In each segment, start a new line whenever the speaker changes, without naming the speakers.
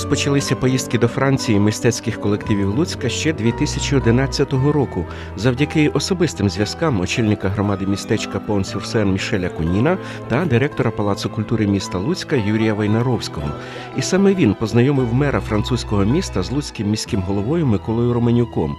розпочалися поїздки до Франції мистецьких колективів Луцька ще 2011 року, завдяки особистим зв'язкам очільника громади містечка Пон-Сюрсен Мішеля Куніна та директора Палацу культури міста Луцька Юрія Войнаровського. І саме він познайомив мера французького міста з луцьким міським головою Миколою Романюком.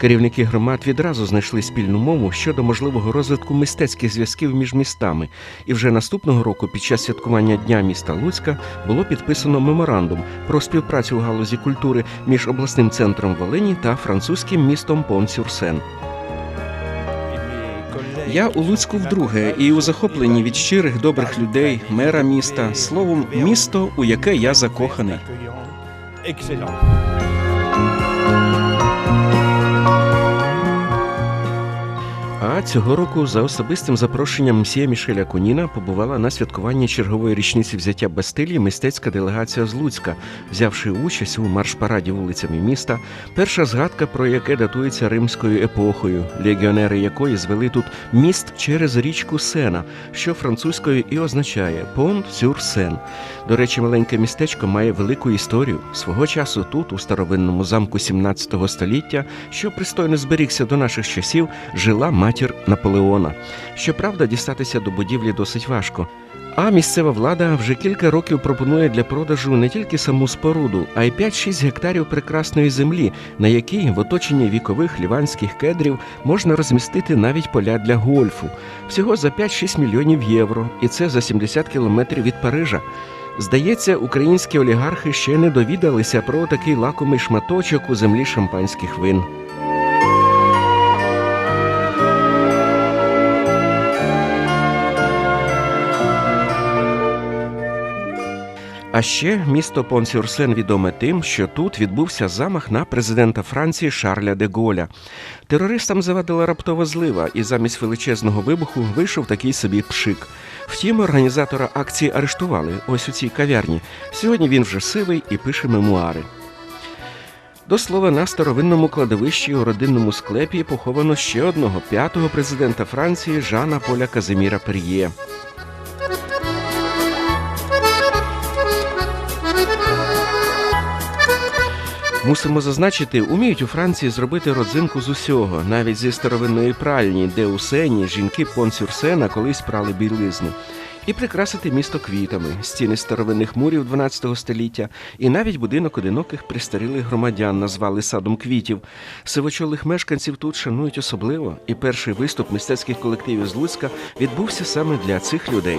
Керівники громад відразу знайшли спільну мову щодо можливого розвитку мистецьких зв'язків між містами. І вже наступного року, під час святкування Дня міста Луцька, було підписано меморандум про співпрацю у галузі культури між обласним центром Волині та французьким містом Пон-Сюрсен. Я у Луцьку вдруге і у захопленні від щирих добрих людей, мера міста, словом, місто, у яке я закоханий.
Excellent.
А цього року за особистим запрошенням мсьє Мішеля Куніна побувала на святкуванні чергової річниці взяття Бастилії мистецька делегація з Луцька, взявши участь у марш-параді вулицями міста. Перша згадка про яке датується римською епохою, легіонери якої звели тут міст через річку Сена, що французькою і означає понт сюр сен. До речі, маленьке містечко має велику історію. Свого часу тут, у старовинному замку 17 століття, що пристойно зберігся до наших часів, жила матір Наполеона. Щоправда, дістатися до будівлі досить важко. А місцева влада вже кілька років пропонує для продажу не тільки саму споруду, а й 5-6 гектарів прекрасної землі, на якій в оточенні вікових ліванських кедрів можна розмістити навіть поля для гольфу. Всього за 5-6 мільйонів євро, і це за 70 кілометрів від Парижа. Здається, українські олігархи ще не довідалися про такий лакомий шматочок у землі шампанських вин. Ще місто Понсюрсен відоме тим, що тут відбувся замах на президента Франції Шарля де Голля. Терористам завадила раптова злива, і замість величезного вибуху вийшов такий собі пшик. Втім, організатора акції арештували ось у цій кав'ярні. Сьогодні він вже сивий і пише мемуари. До слова, на старовинному кладовищі у родинному склепі поховано ще одного п'ятого президента Франції Жана Поля Казиміра Пер'є. Мусимо зазначити, уміють у Франції зробити родзинку з усього, навіть зі старовинної пральні, де у сені жінки Понсюрсена колись прали білизну. І прикрасити місто квітами, стіни старовинних мурів 12 століття, і навіть будинок одиноких престарілих громадян назвали садом квітів. Сивочолих мешканців тут шанують особливо, і перший виступ мистецьких колективів з Луцька відбувся саме для цих людей.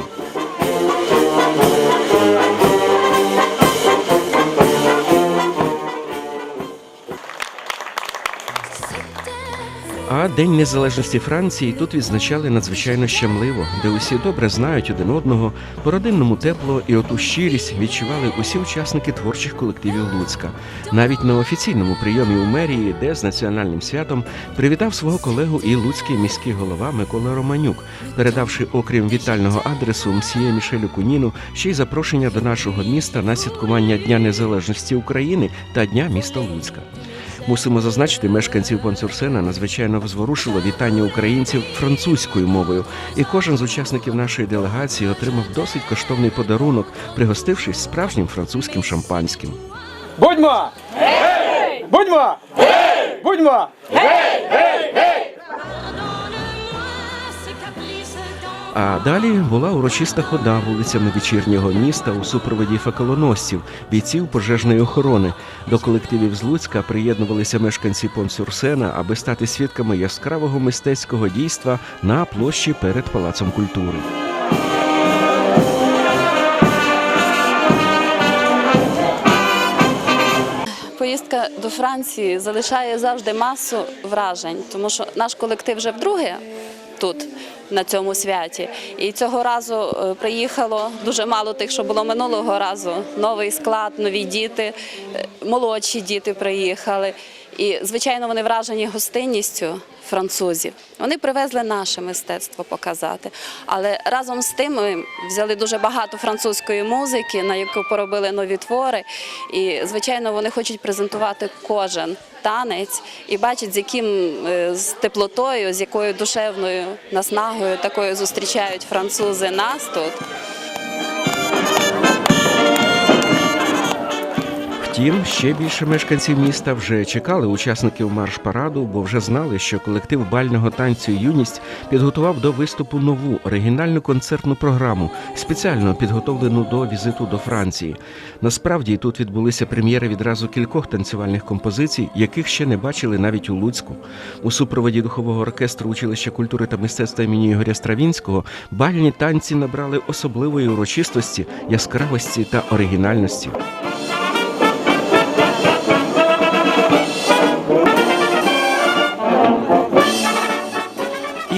А День Незалежності Франції тут відзначали надзвичайно щемливо, де усі добре знають один одного, по родинному тепло і оту щирість відчували усі учасники творчих колективів Луцька. Навіть на офіційному прийомі у мерії, де з національним святом привітав свого колегу і луцький міський голова Микола Романюк, передавши, окрім вітального адресу мсьє Мішелю Куніну, ще й запрошення до нашого міста на святкування Дня Незалежності України та Дня міста Луцька. Мусимо зазначити, мешканців Понцюрсена надзвичайно зворушило вітання українців французькою мовою, і кожен з учасників нашої делегації отримав досить коштовний подарунок, пригостившись справжнім французьким шампанським.
Будьмо! Будьмо! Будьмо!
А далі була урочиста хода вулицями вечірнього міста у супроводі факелоносців, бійців пожежної охорони. До колективів з Луцька приєднувалися мешканці Понсюрсена, аби стати свідками яскравого мистецького дійства на площі перед Палацом культури.
Поїздка до Франції залишає завжди масу вражень, тому що наш колектив вже вдруге тут. На цьому святі, і цього разу е, приїхало дуже мало тих, що було минулого разу. Новий склад, нові діти, е, молодші діти приїхали. І звичайно, вони вражені гостинністю французів. Вони привезли наше мистецтво показати. Але разом з тим ми взяли дуже багато французької музики, на яку поробили нові твори. І звичайно, вони хочуть презентувати кожен танець і бачать, з яким е, з теплотою, з якою душевною наснагою такою зустрічають французи нас тут.
Втім, ще більше мешканців міста вже чекали учасників марш-параду, бо вже знали, що колектив бального танцю Юність підготував до виступу нову оригінальну концертну програму, спеціально підготовлену до візиту до Франції. Насправді тут відбулися прем'єри відразу кількох танцювальних композицій, яких ще не бачили навіть у Луцьку. У супроводі духового оркестру училища культури та мистецтва імені Ігоря Стравінського бальні танці набрали особливої урочистості, яскравості та оригінальності.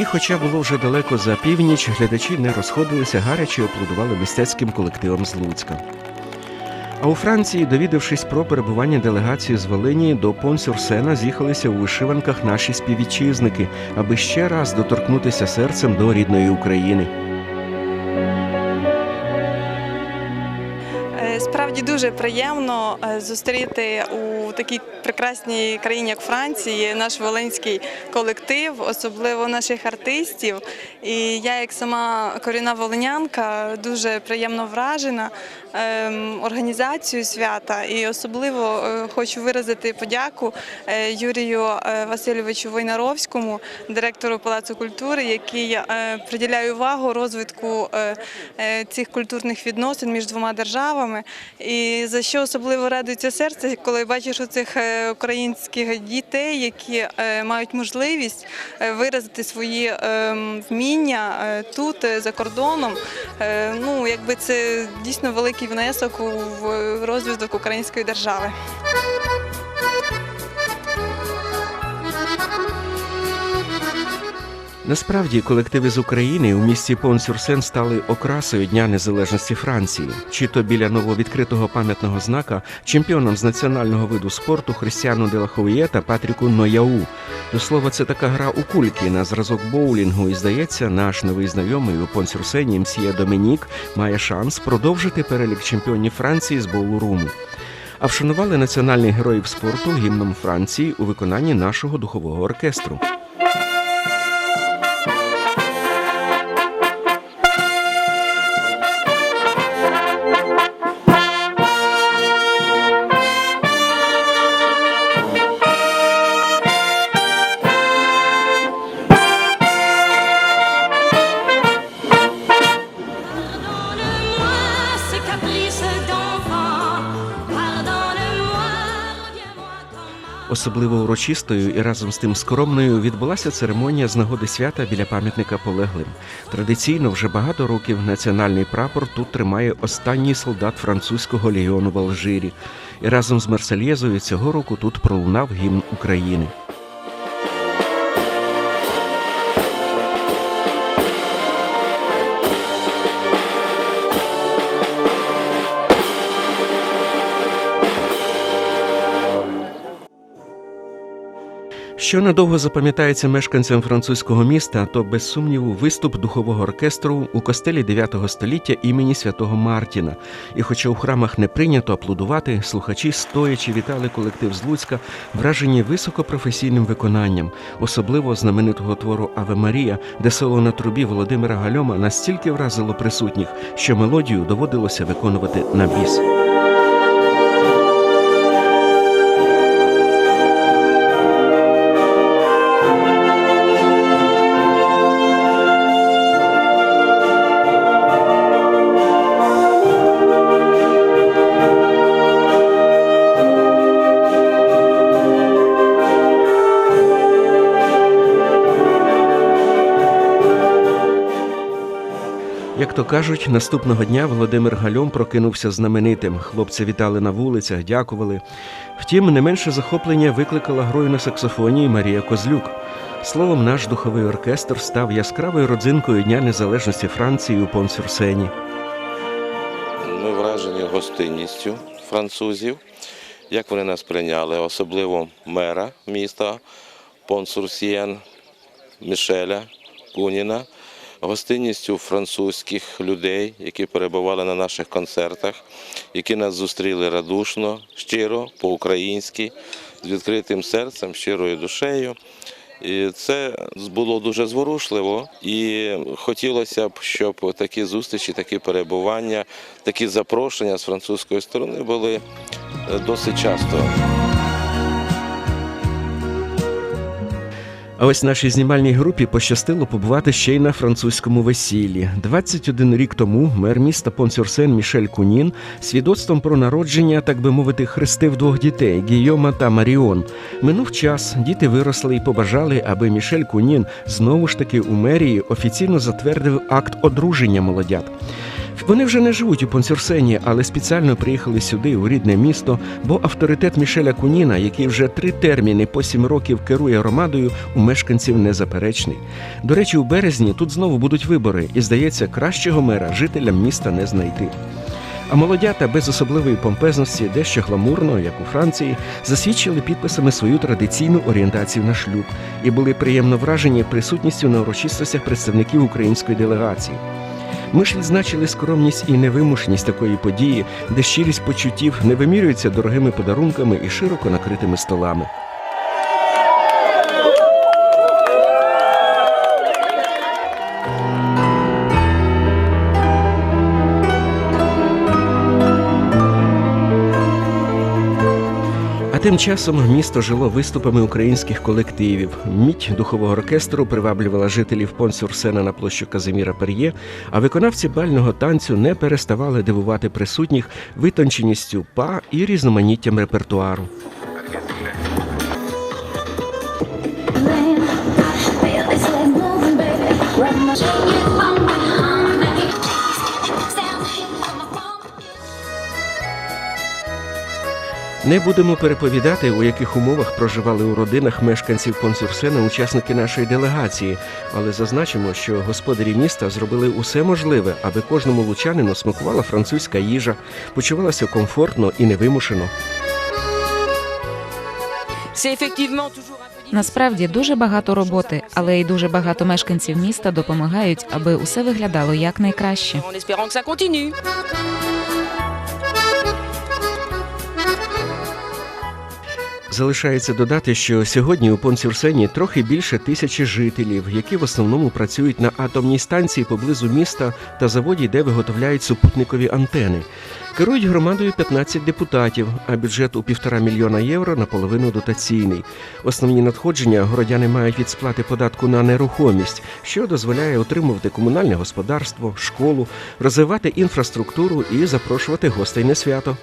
Хоча було вже далеко за північ, глядачі не розходилися, гаряче аплодували мистецьким колективом з Луцька. А у Франції, довідавшись про перебування делегації з Волині, до Понсюрсена з'їхалися у вишиванках наші співвітчизники, аби ще раз доторкнутися серцем до рідної України.
Дуже приємно е, зустріти у такій прекрасній країні, як Франції, наш волинський колектив, особливо наших артистів. І я, як сама корінна волинянка, дуже приємно вражена ем, організацією свята. І особливо е, хочу виразити подяку е, Юрію е, Васильовичу Войнаровському, директору Палацу культури, який приділяє увагу розвитку цих культурних відносин між двома державами. І за що особливо радується серце, коли бачиш оцих е, українських дітей, які мають можливість виразити свої вміння тут, за кордоном. Ну, якби це дійсно великий внесок у розвиток української держави.
Насправді, колективи з України у місті Понсюрсен стали окрасою Дня Незалежності Франції, чи то біля нововідкритого пам'ятного знака чемпіоном з національного виду спорту Христіану Делаховіє та Патріку Нояу. До слова, це така гра у кульки на зразок боулінгу, і здається, наш новий знайомий у Понсюрсені Мсія Домінік має шанс продовжити перелік чемпіонів Франції з боулуруму. А вшанували національних героїв спорту гімном Франції у виконанні нашого духового оркестру. Особливо урочистою і разом з тим скромною відбулася церемонія з нагоди свята біля пам'ятника полеглим. Традиційно вже багато років національний прапор тут тримає останній солдат французького легіону в Алжирі. І разом з Марсельєзою цього року тут пролунав гімн України. Що надовго запам'ятається мешканцям французького міста, то без сумніву виступ духового оркестру у костелі 9 століття імені святого Мартіна. І хоча у храмах не прийнято аплодувати, слухачі стоячи вітали колектив з Луцька, вражені високопрофесійним виконанням, особливо знаменитого твору Аве Марія, де соло на трубі Володимира Гальома настільки вразило присутніх, що мелодію доводилося виконувати на біс. То кажуть, наступного дня Володимир Гальом прокинувся знаменитим. Хлопці вітали на вулицях, дякували. Втім, не менше захоплення викликала грою на саксофоні Марія Козлюк. Словом, наш духовий оркестр став яскравою родзинкою Дня Незалежності Франції у Понсюрсені.
Ми вражені гостинністю французів, як вони нас прийняли, особливо мера міста Понсурсієн Мішеля Куніна, гостинністю французьких людей, які перебували на наших концертах, які нас зустріли радушно, щиро, по-українськи, з відкритим серцем, щирою душею. І це було дуже зворушливо, і хотілося б, щоб такі зустрічі, такі перебування, такі запрошення з французької сторони були е, досить часто.
А ось нашій знімальній групі пощастило побувати ще й на французькому весіллі. 21 рік тому мер міста Понсюрсен Мішель Кунін свідоцтвом про народження, так би мовити, хрестив двох дітей Гійома та Маріон. Минув час, діти виросли і побажали, аби Мішель Кунін знову ж таки у мерії офіційно затвердив акт одруження молодят. Вони вже не живуть у Понсюрсені, але спеціально приїхали сюди, у рідне місто, бо авторитет Мішеля Куніна, який вже три терміни по сім років керує громадою, у мешканців незаперечний. До речі, у березні тут знову будуть вибори, і здається, кращого мера жителям міста не знайти. А молодята без особливої помпезності, дещо гламурно, як у Франції, засвідчили підписами свою традиційну орієнтацію на шлюб і були приємно вражені присутністю на урочистостях представників української делегації. Ми ж відзначили скромність і невимушеність такої події, де щирість почуттів не вимірюється дорогими подарунками і широко накритими столами. Тим часом місто жило виступами українських колективів. Мідь духового оркестру приваблювала жителів Понсюрсена на площу Казиміра Пер'є, а виконавці бального танцю не переставали дивувати присутніх витонченістю па і різноманіттям репертуару.
Feel this moving, baby.
Не будемо переповідати, у яких умовах проживали у родинах мешканців Понсюрсена учасники нашої делегації, але зазначимо, що господарі міста зробили усе можливе, аби кожному лучанину смакувала французька їжа, почувалася комфортно і невимушено.
Насправді дуже багато роботи, але й дуже багато мешканців міста допомагають, аби усе виглядало якнайкраще.
Залишається додати, що сьогодні у Понсюрсені трохи більше тисячі жителів, які в основному працюють на атомній станції поблизу міста та заводі, де виготовляють супутникові антени. Керують громадою 15 депутатів, а бюджет у півтора мільйона євро наполовину дотаційний. Основні надходження городяни мають від сплати податку на нерухомість, що дозволяє утримувати комунальне господарство, школу, розвивати інфраструктуру і запрошувати гостей на свято.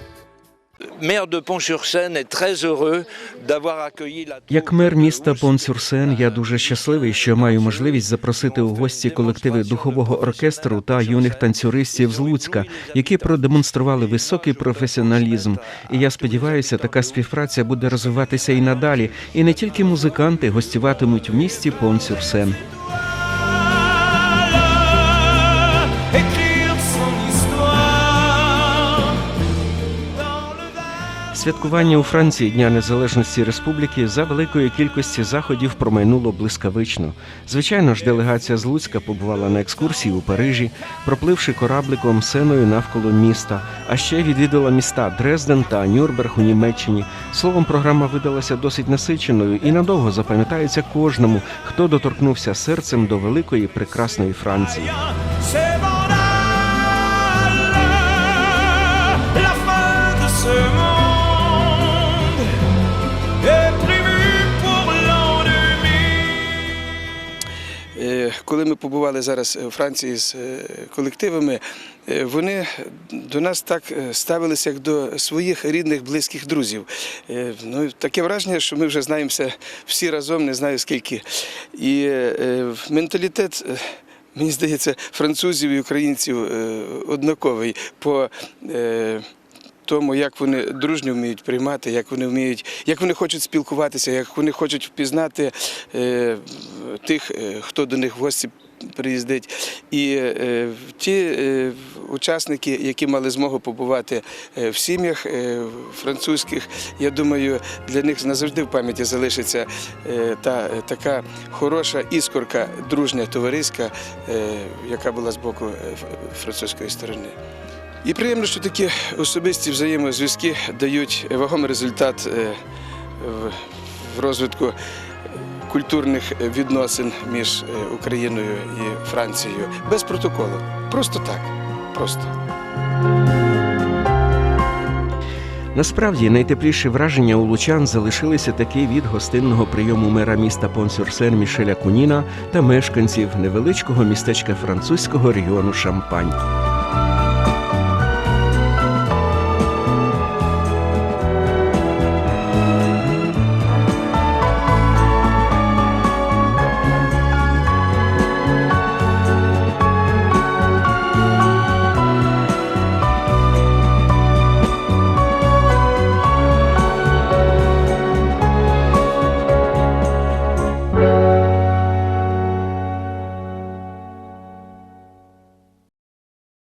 Maire de Pont-sur-Seine est très heureux d'avoir accueilli la
Як мер міста Понсюрсен, я дуже щасливий, що маю можливість запросити у гості колективи духового оркестру та юних танцюристів з Луцька, які продемонстрували високий професіоналізм. І я сподіваюся, така співпраця буде розвиватися і надалі. І не тільки музиканти гостюватимуть в місті Понсюрсен. Святкування у Франції Дня Незалежності Республіки за великої кількості заходів промайнуло блискавично. Звичайно ж, делегація з Луцька побувала на екскурсії у Парижі, пропливши корабликом сеною навколо міста, а ще відвідала міста Дрезден та Нюрнберг у Німеччині. Словом, програма видалася досить насиченою і надовго запам'ятається кожному, хто доторкнувся серцем до великої прекрасної Франції.
Коли ми побували зараз у Франції з е, колективами, е, вони до нас так е, ставилися, як до своїх рідних, близьких друзів. Е, Ну, таке враження, що ми вже знаємося всі разом, не знаю скільки. І е, менталітет. е, Мені здається, французів і українців е, однаковий по е, тому, як вони дружньо вміють приймати, як вони вміють, як вони хочуть спілкуватися, як вони хочуть впізнати е, тих, е, хто до них в гості приїздить. І е, ті е, учасники, які мали змогу побувати в сім'ях французьких, я думаю, для них назавжди в пам'яті залишиться та така хороша іскорка, дружня, товариська, яка була з боку французької сторони. І приємно, що такі особисті взаємозв'язки дають вагомий результат в розвитку культурних відносин між е, Україною і Францією без протоколу. Просто так. Просто.
Насправді найтепліші враження у лучан залишилися таки від гостинного прийому мера міста Пон-Сюрсен Мішеля Куніна та мешканців невеличкого містечка французького регіону Шампань.